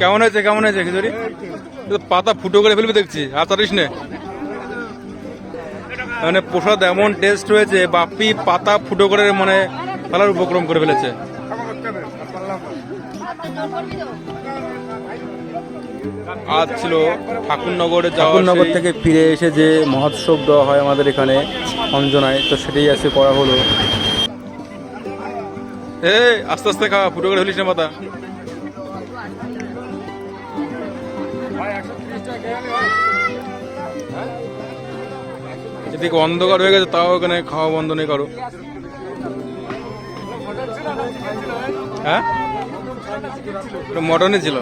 কেমন হয়েছে কেমন হয়েছে খিচুড়ি? পাতা ফুটো করে ফেলবে দেখছি, আর তারিস মানে প্রসাদ এমন টেস্ট হয়েছে, বাপি পাতা ফুটো করে মানে ফেলার উপক্রম করে ফেলেছে। আজ ছিল ঠাকুরনগরে ঠাকুরনগর থেকে ফিরে এসে যে মহোৎসব দেওয়া হয় আমাদের এখানে অঞ্জনায় তো সেটাই আজকে করা হলো। এ আস্তে আস্তে খা ফুটো করে ফেলিস না পাতা এদিকে অন্ধকার হয়ে গেছে তাও এখানে খাওয়া বন্ধ নেই কারও। হ্যাঁ? মটনই ছিল।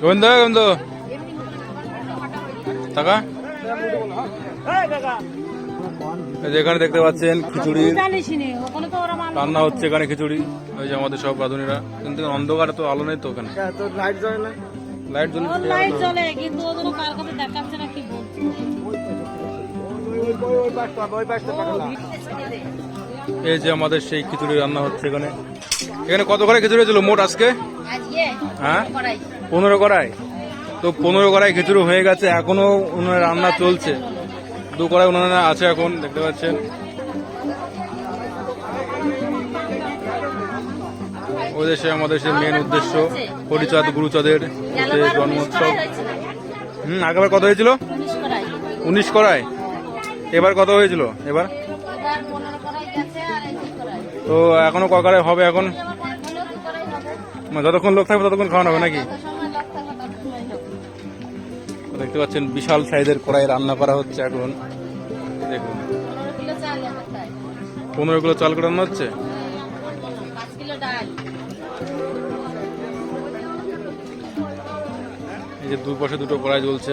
গোবিন্দ গোবিন্দ। টাকা। এই যে এখানে দেখতে পাচ্ছেন খিচুড়ি রান্না হচ্ছে এখানে খিচুড়ি। ওই যে আমাদের সব রাঁধুনিরা কিন্তু অন্ধকারে তো আলো নেই তো ওখানে। লাইট জ্বলে ওর লাইট জ্বলে কিন্তু ওদের কার কাছে দেখাচ্ছে না কি এই যে আমাদের সেই খিচুড়ি রান্না হচ্ছে এখানে। এখানে কত করে খিচুড়ি ছিল মোট আজকে? আজকে হ্যাঁ? পনেরো কড়াই। তো পনেরো কড়াই খিচুড়ি হয়ে গেছে এখনও উনার রান্না চলছে। দু কড়াই উনারা আছে এখন, দেখতে পাচ্ছেন। ওই দেশে আমাদের সেই মেন উদ্দেশ্য হরিচাঁদ গুরুচাঁদের জন্মোৎসব। হুম আগেবার কত হয়েছিল? উনিশ কড়াই। এবার কত হয়েছিল? এবার? তো এখনও কড়াই হবে এখন? যতক্ষণ লোক থাকবে ততক্ষণ খাওয়ানো হবে নাকি? দেখতে পাচ্ছেন বিশাল সাইজের কড়াই রান্না করা হচ্ছে এখন। দেখুন। পনেরো কিলো চাল রান্না হচ্ছে? এই যে দুই পাশে দুটো কড়াই জ্বলছে।